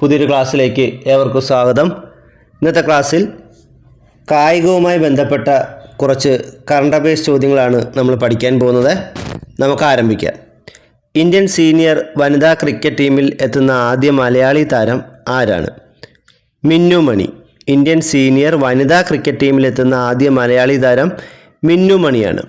പുതിയൊരു ക്ലാസ്സിലേക്ക് ഏവർക്കും സ്വാഗതം. ഇന്നത്തെ ക്ലാസ്സിൽ കായികവുമായി ബന്ധപ്പെട്ട കുറച്ച് കറണ്ട് അഫയേഴ്സ് ചോദ്യങ്ങളാണ് നമ്മൾ പഠിക്കാൻ പോകുന്നത്. നമുക്ക് ആരംഭിക്കാം. ഇന്ത്യൻ സീനിയർ വനിതാ ക്രിക്കറ്റ് ടീമിൽ എത്തുന്ന ആദ്യ മലയാളി താരം ആരാണ്? മിന്നു മണി. ഇന്ത്യൻ സീനിയർ വനിതാ ക്രിക്കറ്റ് ടീമിൽ എത്തുന്ന ആദ്യ മലയാളി താരം മിന്നു മണിയാണ്.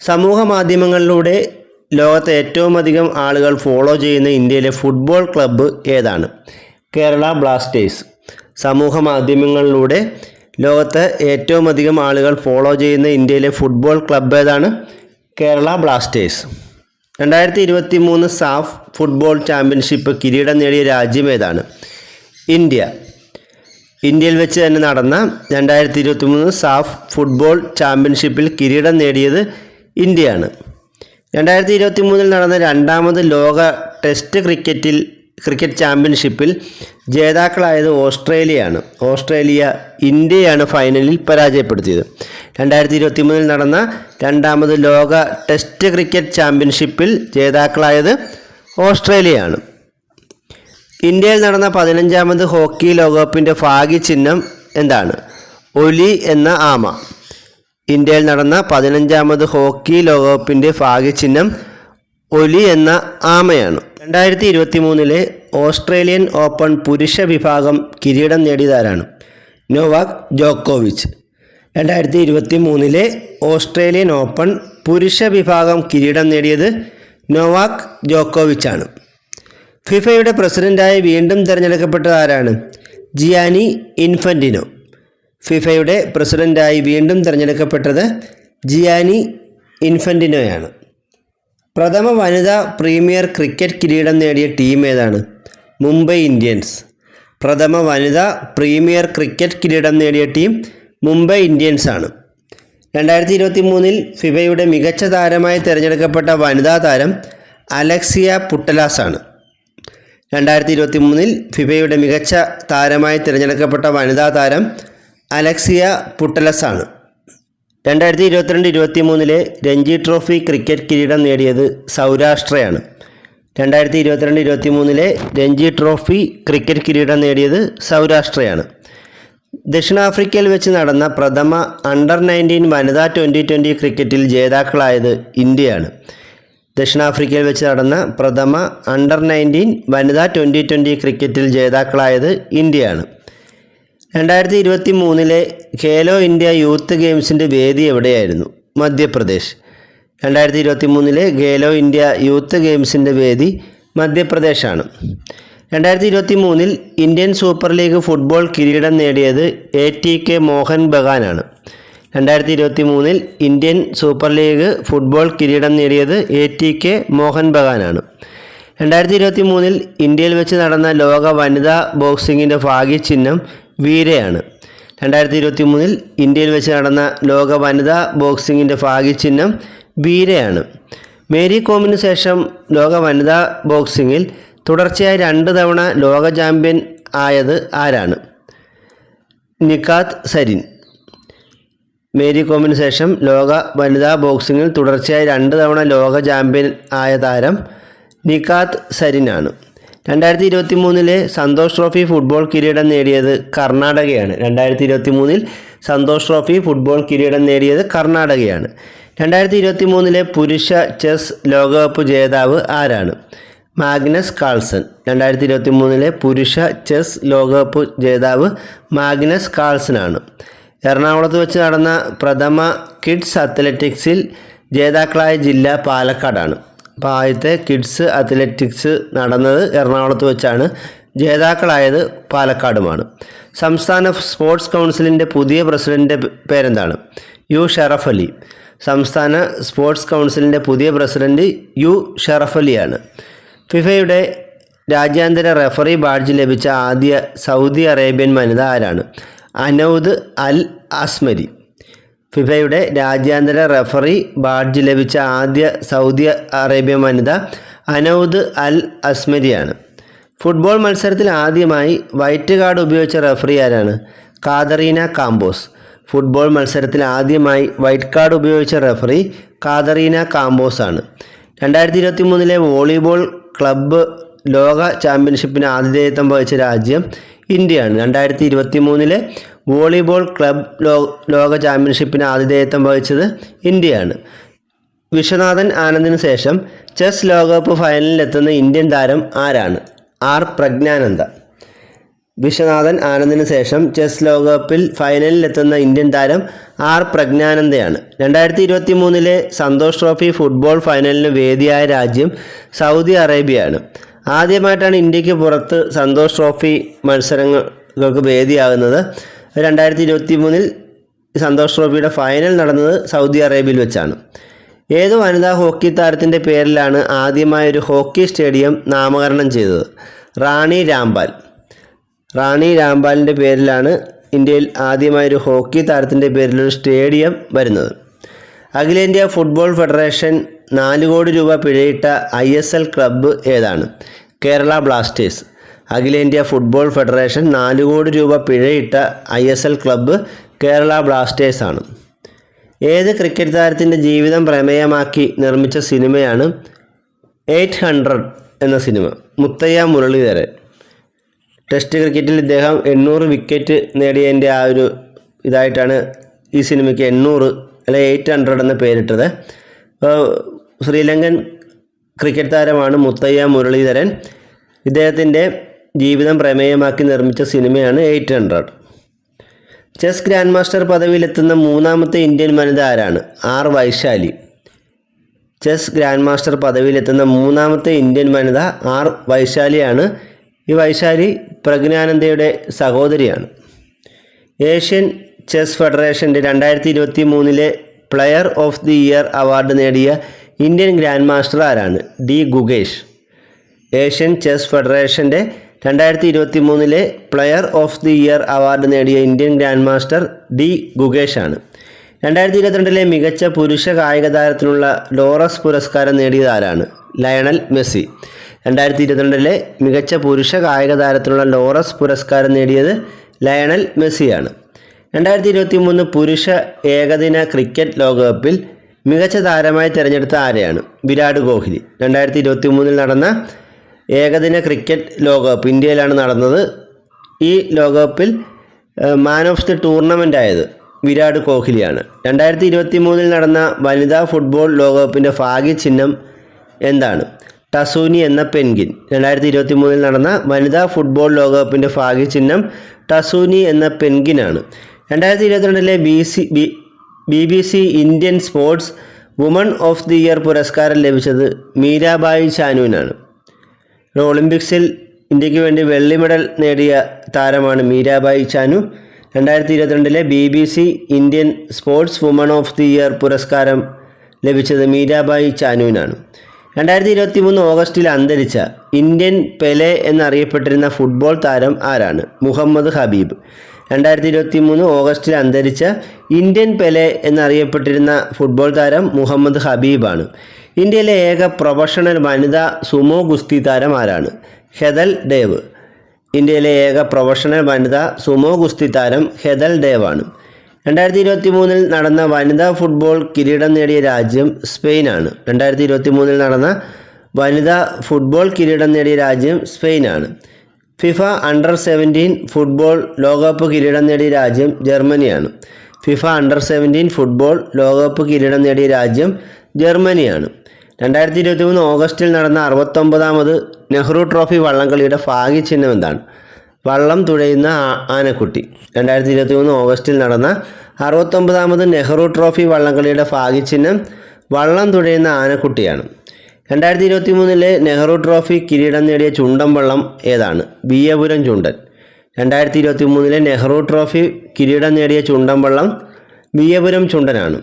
സമൂഹ മാധ്യമങ്ങളിലൂടെ ലോകത്തെ ഏറ്റവും അധികം ആളുകൾ ഫോളോ ചെയ്യുന്ന ഇന്ത്യയിലെ ഫുട്ബോൾ ക്ലബ്ബ് ഏതാണ്? കേരള ബ്ലാസ്റ്റേഴ്സ്. സമൂഹ മാധ്യമങ്ങളിലൂടെ ലോകത്ത് ഏറ്റവും അധികം ആളുകൾ ഫോളോ ചെയ്യുന്ന ഇന്ത്യയിലെ ഫുട്ബോൾ ക്ലബ്ബ് ഏതാണ്? കേരള ബ്ലാസ്റ്റേഴ്സ്. രണ്ടായിരത്തി ഇരുപത്തി മൂന്ന് സാഫ് ഫുട്ബോൾ ചാമ്പ്യൻഷിപ്പ് കിരീടം നേടിയ രാജ്യം ഏതാണ്? ഇന്ത്യ. ഇന്ത്യയിൽ വെച്ച് തന്നെ നടന്ന രണ്ടായിരത്തി ഇരുപത്തി മൂന്ന് സാഫ് ഫുട്ബോൾ ചാമ്പ്യൻഷിപ്പിൽ കിരീടം നേടിയത് ഇന്ത്യയാണ്. രണ്ടായിരത്തി ഇരുപത്തി മൂന്നിൽ നടന്ന രണ്ടാമത് ലോക ടെസ്റ്റ് ക്രിക്കറ്റിൽ ക്രിക്കറ്റ് ചാമ്പ്യൻഷിപ്പിൽ ജേതാക്കളായത് ഓസ്ട്രേലിയയാണ്. ഓസ്ട്രേലിയ ഇന്ത്യയാണ് ഫൈനലിൽ പരാജയപ്പെടുത്തിയത്. രണ്ടായിരത്തി ഇരുപത്തി മൂന്നിൽ നടന്ന രണ്ടാമത് ലോക ടെസ്റ്റ് ക്രിക്കറ്റ് ചാമ്പ്യൻഷിപ്പിൽ ജേതാക്കളായത് ഓസ്ട്രേലിയയാണ്. ഇന്ത്യയിൽ നടന്ന പതിനഞ്ചാമത് ഹോക്കി ലോകകപ്പിന്റെ ഭാഗ്യ ചിഹ്നം എന്താണ്? ഒലി എന്ന ആമ. ഇന്ത്യയിൽ നടന്ന പതിനഞ്ചാമത് ഹോക്കി ലോകകപ്പിന്റെ ഭാഗ്യ ചിഹ്നം ഒലി എന്ന ആമയാണ്. രണ്ടായിരത്തി ഇരുപത്തി മൂന്നിലെ ഓസ്ട്രേലിയൻ ഓപ്പൺ പുരുഷ വിഭാഗം കിരീടം നേടിയതാരാണ്? നോവാക് ജോക്കോവിച്ച്. രണ്ടായിരത്തി ഇരുപത്തി മൂന്നിലെ ഓസ്ട്രേലിയൻ ഓപ്പൺ പുരുഷ വിഭാഗം കിരീടം നേടിയത് നോവാക് ജോക്കോവിച്ചാണ്. ഫിഫയുടെ പ്രസിഡന്റായി വീണ്ടും തിരഞ്ഞെടുക്കപ്പെട്ടത് ആരാണ് ജിയാനി ഇൻഫന്റിനോ ഫിഫയുടെ പ്രസിഡന്റായി വീണ്ടും തിരഞ്ഞെടുക്കപ്പെട്ടത് ജിയാനി ഇൻഫന്റിനോയാണ് പ്രഥമ വനിതാ പ്രീമിയർ ക്രിക്കറ്റ് കിരീടം നേടിയ ടീം ഏതാണ്? മുംബൈ ഇന്ത്യൻസ്. പ്രഥമ വനിതാ പ്രീമിയർ ക്രിക്കറ്റ് കിരീടം നേടിയ ടീം മുംബൈ ഇന്ത്യൻസ് ആണ്. രണ്ടായിരത്തി ഇരുപത്തി മൂന്നിൽ ഫിഫയുടെ മികച്ച താരമായി തിരഞ്ഞെടുക്കപ്പെട്ട വനിതാ താരം അലക്സിയ പുട്ടലാസ് ആണ്. രണ്ടായിരത്തി ഇരുപത്തി മൂന്നിൽ ഫിഫയുടെ മികച്ച താരമായി തിരഞ്ഞെടുക്കപ്പെട്ട വനിതാ താരം അലക്സിയ പുട്ടലസ് ആണ്. രണ്ടായിരത്തി ഇരുപത്തിരണ്ട് ഇരുപത്തി മൂന്നിലെ രഞ്ജി ട്രോഫി ക്രിക്കറ്റ് കിരീടം നേടിയത് സൗരാഷ്ട്രയാണ്. രണ്ടായിരത്തി ഇരുപത്തിരണ്ട് ഇരുപത്തി മൂന്നിലെ രഞ്ജി ട്രോഫി ക്രിക്കറ്റ് കിരീടം നേടിയത് സൗരാഷ്ട്രയാണ്. ദക്ഷിണാഫ്രിക്കയിൽ വെച്ച് നടന്ന പ്രഥമ അണ്ടർ നയന്റീൻ വനിതാ ട്വന്റി ട്വന്റി ക്രിക്കറ്റിൽ ജേതാക്കളായത് ഇന്ത്യയാണ്. ദക്ഷിണാഫ്രിക്കയിൽ വെച്ച് നടന്ന പ്രഥമ അണ്ടർ നയന്റീൻ വനിതാ ട്വന്റി ട്വന്റി ക്രിക്കറ്റിൽ ജേതാക്കളായത് ഇന്ത്യയാണ്. രണ്ടായിരത്തി ഇരുപത്തി മൂന്നിലെ ഖേലോ ഇന്ത്യ യൂത്ത് ഗെയിംസിന്റെ വേദി എവിടെയായിരുന്നു? മധ്യപ്രദേശ്. രണ്ടായിരത്തി ഇരുപത്തി മൂന്നിലെ ഖേലോ ഇന്ത്യ യൂത്ത് ഗെയിംസിന്റെ വേദി മധ്യപ്രദേശാണ്. രണ്ടായിരത്തി ഇരുപത്തി മൂന്നിൽ ഇന്ത്യൻ സൂപ്പർ ലീഗ് ഫുട്ബോൾ കിരീടം നേടിയത് എ ടി കെ മോഹൻ ബഗാനാണ്. രണ്ടായിരത്തി ഇരുപത്തി മൂന്നിൽ ഇന്ത്യൻ സൂപ്പർ ലീഗ് ഫുട്ബോൾ കിരീടം നേടിയത് എ ടി കെ മോഹൻ ബഗാനാണ്. രണ്ടായിരത്തി ഇരുപത്തി മൂന്നിൽ ഇന്ത്യയിൽ വെച്ച് നടന്ന ലോക വനിതാ ബോക്സിങ്ങിന്റെ ഭാഗ്യചിഹ്നം വീരയാണ്. രണ്ടായിരത്തി ഇരുപത്തി മൂന്നിൽ ഇന്ത്യയിൽ വെച്ച് നടന്ന ലോക വനിതാ ബോക്സിങ്ങിന്റെ ഭാഗ്യചിഹ്നം വീരയാണ്. മേരി കോമിന് ശേഷം ലോക വനിതാ ബോക്സിങ്ങിൽ തുടർച്ചയായി രണ്ട് തവണ ലോക ചാമ്പ്യൻ ആയത് ആരാണ്? നിക്കാത്ത് സരിൻ. മേരി കോമിന് ശേഷം ലോക വനിതാ ബോക്സിങ്ങിൽ തുടർച്ചയായി രണ്ട് തവണ ലോക ചാമ്പ്യൻ ആയ താരം നിക്കാത്ത് സരിനാണ്. രണ്ടായിരത്തി ഇരുപത്തി മൂന്നിലെ സന്തോഷ് ട്രോഫി ഫുട്ബോൾ കിരീടം നേടിയത് കർണാടകയാണ്. രണ്ടായിരത്തി ഇരുപത്തി മൂന്നിൽ സന്തോഷ് ട്രോഫി ഫുട്ബോൾ കിരീടം നേടിയത് കർണാടകയാണ്. രണ്ടായിരത്തി ഇരുപത്തി മൂന്നിലെ പുരുഷ ചെസ് ലോകകപ്പ് ജേതാവ് ആരാണ്? Magnus Carlsen. രണ്ടായിരത്തി ഇരുപത്തി മൂന്നിലെ പുരുഷ ചെസ് ലോകകപ്പ് ജേതാവ് മാഗ്നസ് കാൾസനാണ് എറണാകുളത്ത് വെച്ച് നടന്ന പ്രഥമ കിഡ്സ് അത്ലറ്റിക്സിൽ ജേതാക്കളായ ജില്ല പാലക്കാടാണ്. അപ്പോൾ ആദ്യത്തെ കിഡ്സ് അത്ലറ്റിക്സ് നടന്നത് എറണാകുളത്ത് വെച്ചാണ്. ജേതാക്കളായത് പാലക്കാടുമാണ്. സംസ്ഥാന സ്പോർട്സ് കൗൺസിലിന്റെ പുതിയ പ്രസിഡന്റ് പേരെന്താണ്? യു ഷറഫ് അലി. സംസ്ഥാന സ്പോർട്സ് കൗൺസിലിന്റെ പുതിയ പ്രസിഡന്റ് യു ഷറഫ് അലിയാണ്. ഫിഫയുടെ രാജ്യാന്തര റെഫറി ബാഡ്ജ് ലഭിച്ച ആദ്യ സൗദി അറേബ്യൻ വനിത ആരാണ്? അനൗദ് അൽ അസ്മരി ഫിഫയുടെ രാജ്യാന്തര റഫറി ബാഡ്ജ് ലഭിച്ച ആദ്യ സൗദി അറേബ്യൻ വനിത അനൗദ് അൽ അസ്മരിയാണ്. ഫുട്ബോൾ മത്സരത്തിൽ ആദ്യമായി വൈറ്റ് കാർഡ് ഉപയോഗിച്ച റഫറി ആരാണ്? കാതറീന കാമ്പോസ് ഫുട്ബോൾ മത്സരത്തിൽ ആദ്യമായി വൈറ്റ് കാർഡ് ഉപയോഗിച്ച റഫറി കാതറീന കാമ്പോസ് ആണ്. രണ്ടായിരത്തി ഇരുപത്തി മൂന്നിലെ വോളിബോൾ ക്ലബ്ബ് ലോക ചാമ്പ്യൻഷിപ്പിന് ആതിഥേയത്വം വഹിച്ച രാജ്യം ഇന്ത്യയാണ്. രണ്ടായിരത്തി ഇരുപത്തി മൂന്നിലെ വോളിബോൾ ക്ലബ് ലോക ചാമ്പ്യൻഷിപ്പിന് ആതിഥേയത്വം വഹിച്ചത് ഇന്ത്യയാണ്. വിശ്വനാഥൻ ആനന്ദിന് ശേഷം ചെസ് ലോകകപ്പ് ഫൈനലിലെത്തുന്ന ഇന്ത്യൻ താരം ആരാണ്? ആർ പ്രജ്ഞാനന്ദ. വിശ്വനാഥൻ ആനന്ദിന് ശേഷം ചെസ് ലോകകപ്പിൽ ഫൈനലിലെത്തുന്ന ഇന്ത്യൻ താരം ആർ പ്രജ്ഞാനന്ദയാണ്. രണ്ടായിരത്തി ഇരുപത്തി മൂന്നിലെ സന്തോഷ് ട്രോഫി ഫുട്ബോൾ ഫൈനലിന് വേദിയായ രാജ്യം സൗദി അറേബ്യയാണ്. ആദ്യമായിട്ടാണ് ഇന്ത്യയ്ക്ക് പുറത്ത് സന്തോഷ് ട്രോഫി മത്സരങ്ങൾക്ക് വേദിയാകുന്നത്. രണ്ടായിരത്തി ഇരുപത്തി മൂന്നിൽ സന്തോഷ് ട്രോഫിയുടെ ഫൈനൽ നടന്നത് സൗദി അറേബ്യയിൽ വെച്ചാണ്. ഏത് വനിതാ ഹോക്കി താരത്തിന്റെ പേരിലാണ് ആദ്യമായി ഒരു ഹോക്കി സ്റ്റേഡിയം നാമകരണം ചെയ്തത്. റാണി രാംപാൽ. റാണി രാംപാലിന്റെ പേരിലാണ് ഇന്ത്യയിൽ ആദ്യമായി ഒരു ഹോക്കി താരത്തിന്റെ പേരിലൊരു സ്റ്റേഡിയം വരുന്നത്. അഖിലേന്ത്യാ ഫുട്ബോൾ ഫെഡറേഷൻ നാല് കോടി രൂപ പിഴയിട്ട ഐ എസ് എൽ ക്ലബ്ബ് ഏതാണ്? കേരള ബ്ലാസ്റ്റേഴ്സ്. അഖിലേന്ത്യാ ഫുട്ബോൾ ഫെഡറേഷൻ നാല് കോടി രൂപ പിഴയിട്ട I S L club Kerala ബ്ലാസ്റ്റേഴ്സാണ്. ഏത് ക്രിക്കറ്റ് താരത്തിന്റെ ജീവിതം പ്രമേയമാക്കി നിർമ്മിച്ച സിനിമയാണ് എയ്റ്റ് ഹൺഡ്രഡ് എന്ന സിനിമ മുത്തയ്യ മുരളീധരൻ. ടെസ്റ്റ് ക്രിക്കറ്റിൽ ഇദ്ദേഹം എണ്ണൂറ് വിക്കറ്റ് നേടിയതിന്റെ ആ ഒരു ഇതായിട്ടാണ് ഈ സിനിമയ്ക്ക് എണ്ണൂറ് അല്ലെ എയ്റ്റ് ഹൺഡ്രഡ് എന്ന പേരിട്ടത്. ശ്രീലങ്കൻ ക്രിക്കറ്റ് താരമാണ് മുത്തയ്യ മുരളീധരൻ. ഇദ്ദേഹത്തിന്റെ ജീവിതം പ്രമേയമാക്കി നിർമ്മിച്ച സിനിമയാണ് eight hundred. Chess grand master പദവിയിലെത്തുന്ന മൂന്നാമത്തെ ഇന്ത്യൻ വനിത ആരാണ്? R Vaishali. Chess grand master പദവിയിലെത്തുന്ന മൂന്നാമത്തെ ഇന്ത്യൻ വനിത ആർ വൈശാലിയാണ്. ഈ വൈശാലി പ്രജ്ഞാനന്ദയുടെ സഹോദരിയാണ്. ഏഷ്യൻ ചെസ് ഫെഡറേഷന്റെ രണ്ടായിരത്തി ഇരുപത്തി മൂന്നിലെ player of the year award നേടിയ ഇന്ത്യൻ ഗ്രാൻഡ് മാസ്റ്റർ ആരാണ്? ഡി ഗുഗേഷ് ഏഷ്യൻ ചെസ് ഫെഡറേഷന്റെ രണ്ടായിരത്തി ഇരുപത്തി മൂന്നിലെ player of the year award നേടിയ ഇന്ത്യൻ ഗ്രാൻഡ് മാസ്റ്റർ ഡി ഗുഗേഷാണ് രണ്ടായിരത്തി ഇരുപത്തിരണ്ടിലെ മികച്ച പുരുഷ കായിക താരത്തിനുള്ള ലോറസ് പുരസ്കാരം നേടിയത് ആരാണ്? Lionel Messi. രണ്ടായിരത്തി ഇരുപത്തിരണ്ടിലെ മികച്ച പുരുഷ കായിക താരത്തിനുള്ള ലോറസ് പുരസ്കാരം നേടിയത് ലയണൽ മെസ്സിയാണ്. രണ്ടായിരത്തി ഇരുപത്തി മൂന്ന് പുരുഷ ഏകദിന ക്രിക്കറ്റ് ലോകകപ്പിൽ മികച്ച താരമായി തിരഞ്ഞെടുത്ത ആരെയാണ്? വിരാട് കോഹ്ലി. രണ്ടായിരത്തി ഇരുപത്തി മൂന്നിൽ നടന്ന ഏകദിന ക്രിക്കറ്റ് ലോകകപ്പ് ഇന്ത്യയിലാണ് നടന്നത്. ഈ ലോകകപ്പിൽ മാൻ ഓഫ് ദി ടൂർണമെന്റ് ആയത് വിരാട് കോഹ്ലിയാണ്. രണ്ടായിരത്തി ഇരുപത്തി മൂന്നിൽ നടന്ന വനിതാ ഫുട്ബോൾ ലോകകപ്പിന്റെ ഭാഗ്യ ചിഹ്നം എന്താണ്? ടസൂനി എന്ന പെൻഗിൻ രണ്ടായിരത്തി ഇരുപത്തി മൂന്നിൽ നടന്ന വനിതാ ഫുട്ബോൾ ലോകകപ്പിന്റെ ഭാഗ്യ ചിഹ്നം ടസൂനി എന്ന പെൻഗിനാണ് രണ്ടായിരത്തി ഇരുപത്തിരണ്ടിലെ B C B B B C Indian sports woman of the year പുരസ്കാരം ലഭിച്ചത് മീരാബായി ചാനുവിനാണ്. ഒളിമ്പിക്സിൽ ഇന്ത്യയ്ക്ക് വേണ്ടി വെള്ളി മെഡൽ നേടിയ താരമാണ് മീരാബായി ചാനു. രണ്ടായിരത്തി ഇരുപത്തിരണ്ടിലെ B B C Indian sports woman of the year പുരസ്കാരം ലഭിച്ചത് മീരാബായി ചാനുവിനാണ്. രണ്ടായിരത്തി ഇരുപത്തി മൂന്ന് ഓഗസ്റ്റിൽ അന്തരിച്ച ഇന്ത്യൻ പെലെ എന്നറിയപ്പെട്ടിരുന്ന ഫുട്ബോൾ താരം ആരാണ്? മുഹമ്മദ് ഹബീബ്. രണ്ടായിരത്തി ഇരുപത്തി മൂന്ന് ഓഗസ്റ്റിൽ അന്തരിച്ച ഇന്ത്യൻ പെലെ എന്നറിയപ്പെട്ടിരുന്ന ഫുട്ബോൾ താരം മുഹമ്മദ് ഹബീബാണ്. ഇന്ത്യയിലെ ഏക പ്രൊഫഷണൽ വനിതാ സുമോ ഗുസ്തി താരം ആരാണ്? ഹെദൽ ഡേവ്. ഇന്ത്യയിലെ ഏക പ്രൊഫഷണൽ വനിതാ സുമോ ഗുസ്തി താരം ഹെദൽ ഡേവാണ് രണ്ടായിരത്തി ഇരുപത്തി മൂന്നിൽ നടന്ന വനിതാ ഫുട്ബോൾ കിരീടം നേടിയ രാജ്യം സ്പെയിനാണ് രണ്ടായിരത്തി ഇരുപത്തി മൂന്നിൽ നടന്ന വനിതാ ഫുട്ബോൾ കിരീടം നേടിയ രാജ്യം സ്പെയിനാണ് ഫിഫ അണ്ടർ സെവന്റീൻ ഫുട്ബോൾ ലോകകപ്പ് കിരീടം നേടിയ രാജ്യം ജർമ്മനിയാണ് ഫിഫ അണ്ടർ സെവന്റീൻ ഫുട്ബോൾ ലോകകപ്പ് കിരീടം നേടിയ രാജ്യം ജർമ്മനിയാണ്. രണ്ടായിരത്തി ഇരുപത്തി മൂന്ന് ഓഗസ്റ്റിൽ നടന്ന അറുപത്തൊമ്പതാമത് നെഹ്റു ട്രോഫി വള്ളംകളിയുടെ ഭാഗ്യചിഹ്നം എന്താണ് വള്ളം തുഴയുന്ന ആനക്കുട്ടി. രണ്ടായിരത്തി ഇരുപത്തി മൂന്ന് ഓഗസ്റ്റിൽ നടന്ന അറുപത്തൊമ്പതാമത് നെഹ്റു ട്രോഫി വള്ളംകളിയുടെ ഭാഗ്യചിഹ്നം വള്ളം തുഴയുന്ന ആനക്കുട്ടിയാണ്. രണ്ടായിരത്തി ഇരുപത്തി മൂന്നിലെ നെഹ്റു ട്രോഫി കിരീടം നേടിയ ചുണ്ടൻ വള്ളം ഏതാണ്? ബിയപുരം ചുണ്ടൻ. രണ്ടായിരത്തി ഇരുപത്തി മൂന്നിലെ നെഹ്റു ട്രോഫി കിരീടം നേടിയ ചുണ്ടൻ വള്ളം ബിയപുരം ചുണ്ടനാണ്.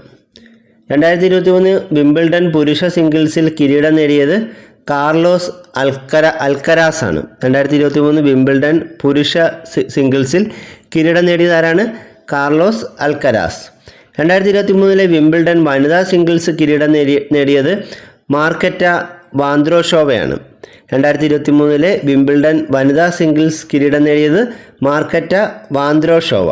രണ്ടായിരത്തി ഇരുപത്തി മൂന്ന് വിംബിൾഡൺ പുരുഷ സിംഗിൾസിൽ കിരീടം നേടിയത് കാർലോസ് അൽക്കര അൽക്കരാസ് ആണ് രണ്ടായിരത്തി ഇരുപത്തി മൂന്ന് വിംബിൾഡൺ പുരുഷ സിംഗിൾസിൽ കിരീടം നേടിയതാരാണ് കാർലോസ് അൽക്കരാസ്. രണ്ടായിരത്തി ഇരുപത്തി മൂന്നിലെ വിംബിൾഡൺ വനിതാ സിംഗിൾസ് കിരീടം നേടി നേടിയത് മാർക്കറ്റ വാന്ദ്രോഷോവയാണ് രണ്ടായിരത്തി ഇരുപത്തി മൂന്നിലെ വിംബിൾഡൺ വനിതാ സിംഗിൾസ് കിരീടം നേടിയത് മാർക്കറ്റ വാന്ത്രോഷോവ.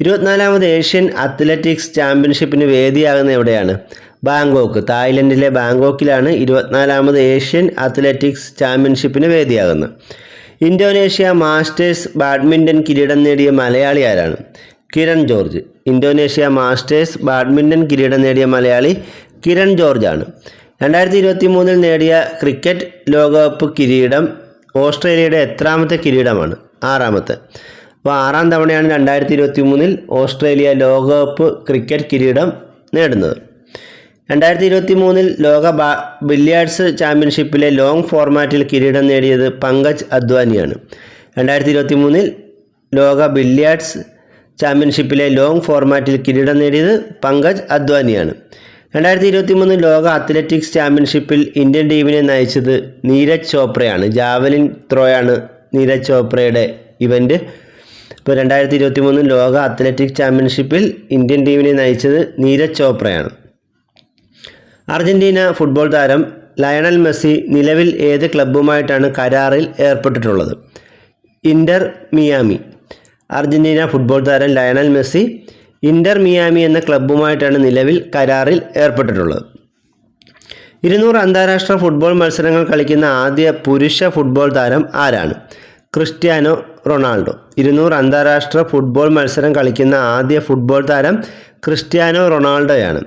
ഇരുപത്തിനാലാമത് ഏഷ്യൻ അത്ലറ്റിക്സ് ചാമ്പ്യൻഷിപ്പിന് വേദിയാകുന്ന എവിടെയാണ്? ബാങ്കോക്ക്. തായ്ലൻഡിലെ ബാങ്കോക്കിലാണ് ഇരുപത്തിനാലാമത് ഏഷ്യൻ അത്ലറ്റിക്സ് ചാമ്പ്യൻഷിപ്പിന് വേദിയാകുന്നത്. ഇന്തോനേഷ്യ മാസ്റ്റേഴ്സ് ബാഡ്മിന്റൺ കിരീടം നേടിയ മലയാളി ആരാണ്? Kiran George. Indonesia masters badminton കിരീടം നേടിയ മലയാളി കിരൺ ജോർജാണ്. രണ്ടായിരത്തി ഇരുപത്തി മൂന്നിൽ നേടിയ ക്രിക്കറ്റ് ലോകകപ്പ് കിരീടം ഓസ്ട്രേലിയയുടെ എത്രാമത്തെ കിരീടമാണ്? ആറാമത്തെ. അപ്പോൾ ആറാം തവണയാണ് രണ്ടായിരത്തി ഇരുപത്തി മൂന്നിൽ ഓസ്ട്രേലിയ ലോകകപ്പ് ക്രിക്കറ്റ് കിരീടം നേടുന്നത്. രണ്ടായിരത്തി ഇരുപത്തി മൂന്നിൽ ലോക ബില്ലിയാർഡ്സ് ചാമ്പ്യൻഷിപ്പിലെ ലോങ് ഫോർമാറ്റിൽ കിരീടം നേടിയത് പങ്കജ് അദ്വാനിയാണ്. രണ്ടായിരത്തി ഇരുപത്തി മൂന്നിൽ ലോക ബില്ലിയാർഡ്സ് ചാമ്പ്യൻഷിപ്പിലെ ലോങ് ഫോർമാറ്റിൽ കിരീടം നേടിയത് പങ്കജ് അദ്വാനിയാണ്. രണ്ടായിരത്തി ഇരുപത്തി മൂന്ന് ലോക അത്ലറ്റിക്സ് ചാമ്പ്യൻഷിപ്പിൽ ഇന്ത്യൻ ടീമിനെ നയിച്ചത് നീരജ് ചോപ്രയാണ്. ജാവലിൻ ത്രോയാണ് നീരജ് ചോപ്രയുടെ ഇവന്റ് ഇപ്പോൾ രണ്ടായിരത്തി ഇരുപത്തി മൂന്ന് ലോക അത്ലറ്റിക് ചാമ്പ്യൻഷിപ്പിൽ ഇന്ത്യൻ ടീമിനെ നയിച്ചത് നീരജ് ചോപ്രയാണ്. അർജന്റീന ഫുട്ബോൾ താരം ലയണൽ മെസ്സി നിലവിൽ ഏത് ക്ലബ്ബുമായിട്ടാണ് കരാറിൽ ഏർപ്പെട്ടിട്ടുള്ളത്? Inter Miami. അർജന്റീന ഫുട്ബോൾ താരം ലയണൽ മെസ്സി ഇന്റർ മിയാമി എന്ന ക്ലബ്ബുമായിട്ടാണ് നിലവിൽ കരാറിൽ ഏർപ്പെട്ടിട്ടുള്ളത്. ഇരുന്നൂറ് അന്താരാഷ്ട്ര ഫുട്ബോൾ മത്സരങ്ങൾ കളിക്കുന്ന ആദ്യ പുരുഷ ഫുട്ബോൾ താരം ആരാണ്? Cristiano Ronaldo. ഇരുന്നൂറ് അന്താരാഷ്ട്ര ഫുട്ബോൾ മത്സരം കളിക്കുന്ന ആദ്യ ഫുട്ബോൾ താരം ക്രിസ്ത്യാനോ റൊണാൾഡോയാണ്.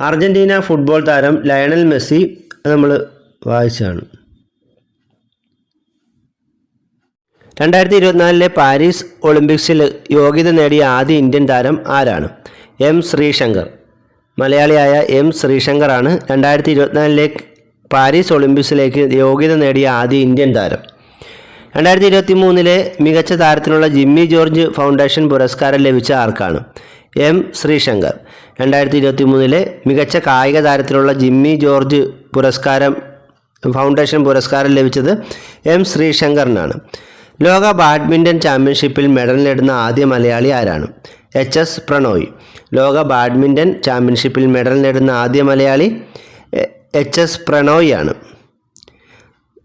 അർജന്റീന ഫുട്ബോൾ താരം ലയണൽ മെസ്സി നമ്മൾ വായിച്ചാണ്. രണ്ടായിരത്തി ഇരുപത്തിനാലിലെ പാരീസ് ഒളിമ്പിക്സിൽ യോഗ്യത നേടിയ ആദ്യ ഇന്ത്യൻ താരം ആരാണ്? എം ശ്രീശങ്കർ. മലയാളിയായ എം ശ്രീശങ്കറാണ് രണ്ടായിരത്തി ഇരുപത്തിനാലിലെ പാരീസ് ഒളിമ്പിക്സിലേക്ക് യോഗ്യത നേടിയ ആദ്യ ഇന്ത്യൻ താരം. രണ്ടായിരത്തി ഇരുപത്തി മൂന്നിലെ മികച്ച താരത്തിനുള്ള ജിമ്മി ജോർജ് ഫൗണ്ടേഷൻ പുരസ്കാരം ലഭിച്ച ആർക്കാണ്? എം ശ്രീശങ്കർ. രണ്ടായിരത്തി ഇരുപത്തി മൂന്നിലെ മികച്ച കായിക താരത്തിലുള്ള ജിമ്മി ജോർജ് പുരസ്കാരം ഫൗണ്ടേഷൻ പുരസ്കാരം ലഭിച്ചത് എം ശ്രീശങ്കറിനാണ്. ലോക ബാഡ്മിന്റൺ ചാമ്പ്യൻഷിപ്പിൽ മെഡൽ നേടുന്ന ആദ്യ മലയാളി ആരാണ്? H S Prannoy. ലോക ബാഡ്മിന്റൺ ചാമ്പ്യൻഷിപ്പിൽ മെഡൽ നേടുന്ന ആദ്യ മലയാളി എച്ച് എസ് പ്രണോയ് ആണ്.